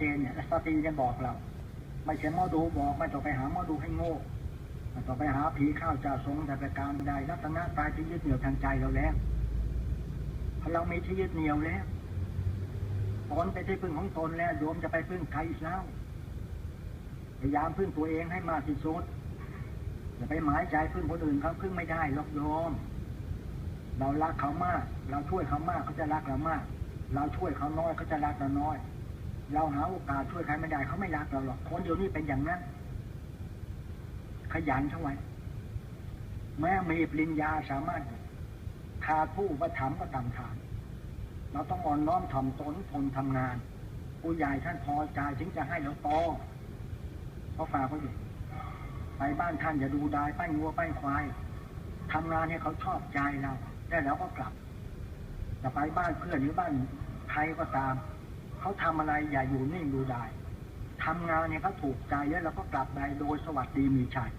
เจนเนี่ยสติจะบอกเราไม่ใช่หมอดูบอกไม่ต้องไปหาหมอดูให้โง่ไม่ต้องไปหาผีข้าวจ่าทรงแต่ประการใดรัตนะตายที่ยึดเหนี่ยวทางใจเราแล้วเพราะเรามีที่ยึดเหนี่ยวแล้วตนเป็นที่พึ่งของตนแล้วโยมจะไปพึ่งใครอีกแล้วพยายามพึ่งตัวเองให้มากที่สุดอย่าไปหมายใจพึ่งคนอื่นเขาพึ่งไม่ได้หรอกโยม เรารักเขามาก เราช่วยเขามากเขาจะรักเรามาก เราช่วยเขาน้อยเขาจะรักเราน้อย เราหาโอกาสช่วยใครไม่ได้เขาไม่รักเราหรอกคนเดียวนี้เป็นอย่างนั้น ขยันเข้าไว้แม้มีปริญญาสามารถขาดผู้ประถมก็ตามทางเราต้องอ่อนน้อมถ่อมตนทนทำงาน ผู้ใหญ่ท่านพอใจถึงจะให้เราโตเพราะฝากไว้อยู่ไปบ้านท่านอย่าดูดายป้ายงัวป้ายควายทำงานเนี่ยเขาชอบใจเราได้แล้วก็กลับจะไปบ้านเพื่อนหรือบ้านใครก็ตาม เขาทำอะไรอย่าอยู่นิ่งดูได้ทำงานเนี่ยเขาถูกใจแล้วเราก็กลับไปโดยสวัสดีมีชัย